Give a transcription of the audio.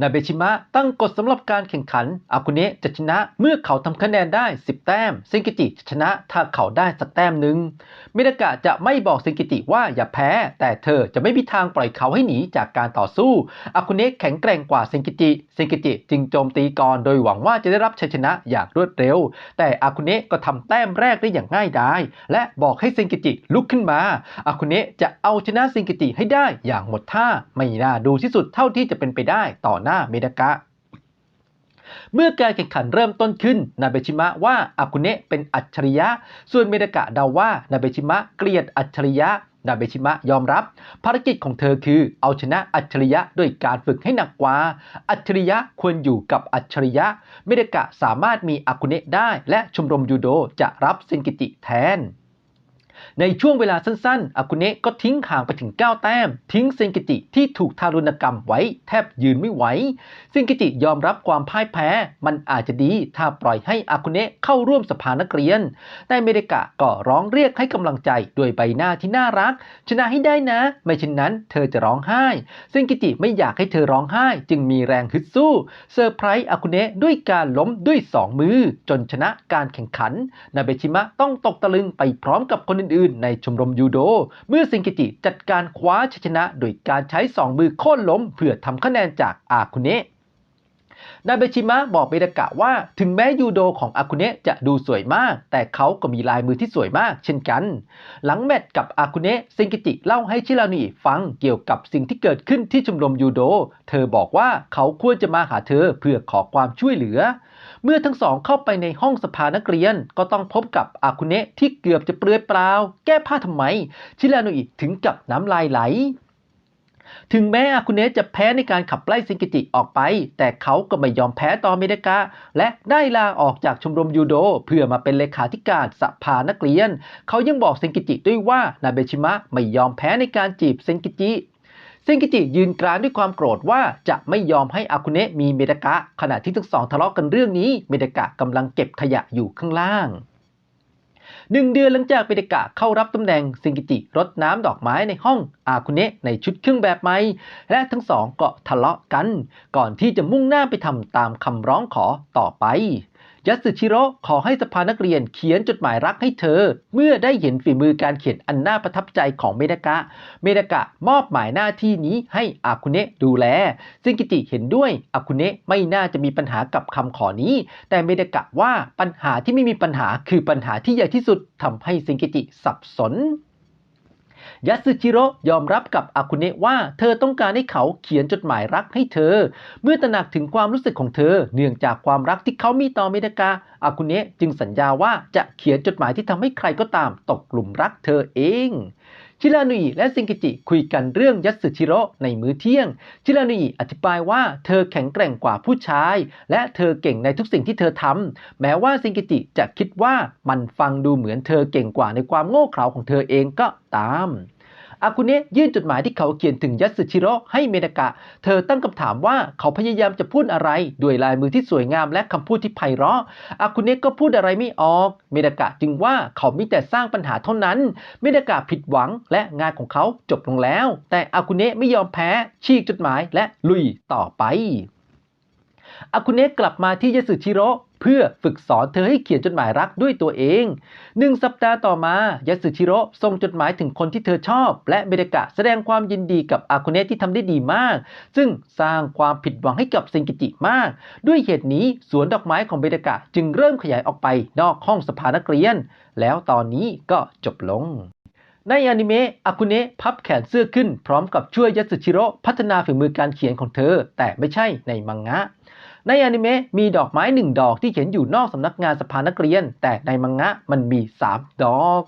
นาเบชิมะตั้งกฎสำหรับการแข่งขัน อากุเนะจะชนะเมื่อเขาทำคะแนนได้ 10 แต้ม เซนกิจิจะชนะถ้าเขาได้สักแต้มหนึ่งเมดากะจะไม่บอกเซนกิจิว่าอย่าแพ้ แต่เธอจะไม่มีทางปล่อยเขาให้หนีจากการต่อสู้ อากุเนะแข็งแกร่งกว่าเซนกิจิ เซนกิจิจึงโจมตีก่อนโดยหวังว่าจะได้รับชัยชนะอย่างรวดเร็ว แต่อากุเนะก็ทำแต้มแรกได้อย่างง่ายดายและบอกให้เซนกิจิลุกขึ้นมา อากุเนะจะเอาชนะเซนกิจิให้ได้อย่างหมดท่าไม่น่าดูที่สุดเท่าที่จะเป็นไปได้ต่อหน้าเมดากะ เมื่อการแข่งขันเริ่มต้นขึ้น นาเบชิมะว่าอากุเนะเป็นอัจฉริยะ ส่วนเมดากะเดาว่านาเบชิมะเกลียดอัจฉริยะนาเบชิมะยอมรับ ภารกิจของเธอคือเอาชนะอัจฉริยะด้วยการฝึกให้หนักกว่า อัจฉริยะควรอยู่กับอัจฉริยะเมดากะสามารถมีอากุเนะได้ และชมรมยูโดจะรับเซนกิจิแทน ในช่วงเวลาสั้นๆ อากุเนะก็ทิ้งห่างไปถึง 9 แต้ม ทิ้งเซนกิจิที่ถูกทารุณกรรมไว้แทบยืนไม่ไหว เซนกิจิยอมรับความพ่ายแพ้ มันอาจจะดีถ้าปล่อยให้อากุเนะเข้าร่วมสภานักเรียน แต่เมเดกะก็ร้องเรียกให้กำลังใจด้วยใบหน้าที่น่ารัก ชนะให้ได้นะ ไม่เช่นนั้นเธอจะร้องไห้ เซนกิจิไม่อยากให้เธอร้องไห้ จึงมีแรงฮึดสู้ เซอร์ไพรส์อากุเนะด้วยการล้มด้วยสองมือ จนชนะการแข่งขัน นาเบชิมะต้องตกตะลึงไปพร้อมกับคนอื่นๆ ในชมรมยูโด เมื่อสิงกิจิจัดการคว้าชัยชนะ โดยการใช้สองมือโค่นล้มเพื่อทำคะแนนจากอาคุเนะ นาเบชิมะบอกเบดากะว่า ถึงแม้ยูโดของอากุเนะจะดูสวยมาก แต่เขาก็มีลายมือที่สวยมาก เช่นกัน หลังแมตช์กับอากุเนะเซนกิจิเล่าให้ชิรานุอิฟังเกี่ยวกับสิ่งที่เกิดขึ้นที่ชมรมยูโด เธอบอกว่าเขาควรจะมาหาเธอเพื่อขอความช่วยเหลือ เมื่อทั้งสองเข้าไปในห้องสภานักเรียนก็ต้องพบกับอากุเนะที่เกือบจะเปลือยเปล่า แก้ผ้าทำไม ชิรานุอิถึงกับน้ำลายไหล ถึงแม้อาคุเนะจะแพ้ในการขับไล่ซิงกิจิออกไป แต่เขาก็ไม่ยอมแพ้ต่อเมดกะ และได้ลาออกจากชมรมยูโด เพื่อมาเป็นเลขาธิการสภานักเรียน เขายังบอกเซนกิจิด้วยว่านาเบชิมะไม่ยอมแพ้ในการจีบเซนกิจิเซนกิจิยืนกรานด้วยความโกรธว่าจะไม่ยอมให้อาคุเนะมีเมดกะ ขณะที่ทั้งสองทะเลาะกันเรื่องนี้ เมดกะกำลังเก็บขยะอยู่ข้างล่าง หนึ่งเดือนหลังจากเมดกะเข้ารับตำแหน่งซิงกิจิรดน้ำดอกไม้ในห้องอาคุเนะในชุดเครื่องแบบใหม่และทั้งสองก็ทะเลาะกัน ก่อนที่จะมุ่งหน้าไปทำตามคำร้องขอต่อไป ยัสึชิโร่ขอให้สภานักเรียนเขียนจดหมายรักให้เธอ เมื่อได้เห็นฝีมือการเขียนอันน่าประทับใจของเมดากะ เมดากะมอบหมายหน้าที่นี้ให้อาคุเนะดูแลซิงกิจิเห็นด้วยอาคุเนะไม่น่าจะมีปัญหากับคำขอนี้ แต่เมดากะว่าปัญหาที่ไม่มีปัญหาคือปัญหาที่ใหญ่ที่สุดทำให้ซิงกิจิสับสน ยัตสึจิโร่ยอมรับกับอากุเนะว่าเธอต้องการให้เขาเขียนจดหมายรักให้เธอ เมื่อตระหนักถึงความรู้สึกของเธอ เนื่องจากความรักที่เขามีต่อเมดากาอากุเนะจึงสัญญาว่าจะเขียนจดหมายที่ทำให้ใครก็ตามตกหลุมรักเธอเอง ชิรานุอิและซิงกิจิคุยกันเรื่องยัตสึชิโร่ในมื้อเที่ยง ชิรานุอิอธิบายว่าเธอแข็งแกร่งกว่าผู้ชาย และเธอเก่งในทุกสิ่งที่เธอทำแม้ว่าซิงกิจิจะคิดว่ามันฟังดูเหมือนเธอเก่งกว่าในความโง่เขลาของเธอเองก็ตาม อากุเนะยื่นจดหมายที่เขาเขียนถึงยัตสึชิโร่ให้เมดากะ เธอตั้งคำถามว่าเขาพยายามจะพูดอะไร ด้วยลายมือที่สวยงามและคำพูดที่ไพเราะ อากุเนะก็พูดอะไรไม่ออก เมดากะจึงว่าเขามีแต่สร้างปัญหาเท่านั้น เมดากะผิดหวังและงานของเขาจบลงแล้ว แต่อากุเนะไม่ยอมแพ้ฉีกจดหมายและลุยต่อไปอากุเนะกลับมาที่ยัตสึชิโร่ เพื่อฝึกสอนเธอให้เขียนจดหมายรักด้วยตัวเองหนึ่งสัปดาห์ต่อมายัตสึชิโร่ส่งจดหมายถึงคนที่เธอชอบ และเมดกะแสดงความยินดีกับอากุเนะที่ทำได้ดีมาก ซึ่งสร้างความผิดหวังให้กับเซนกิจิมาก ด้วยเหตุนี้สวนดอกไม้ของเมดกะจึงเริ่มขยายออกไปนอกห้องสภานักเรียน แล้วตอนนี้ก็จบลงในอนิเมะอากุเนะพับแขนเสื้อขึ้นพร้อมกับช่วยยัตสึชิโร่พัฒนาฝีมือการเขียนของเธอ แต่ไม่ใช่ในมังงะ ในอนิเมะมีดอกไม้หนึ่งดอกที่เขียนอยู่นอกสำนักงานสภานักเรียน แต่ในมังงะมันมี 3 ดอก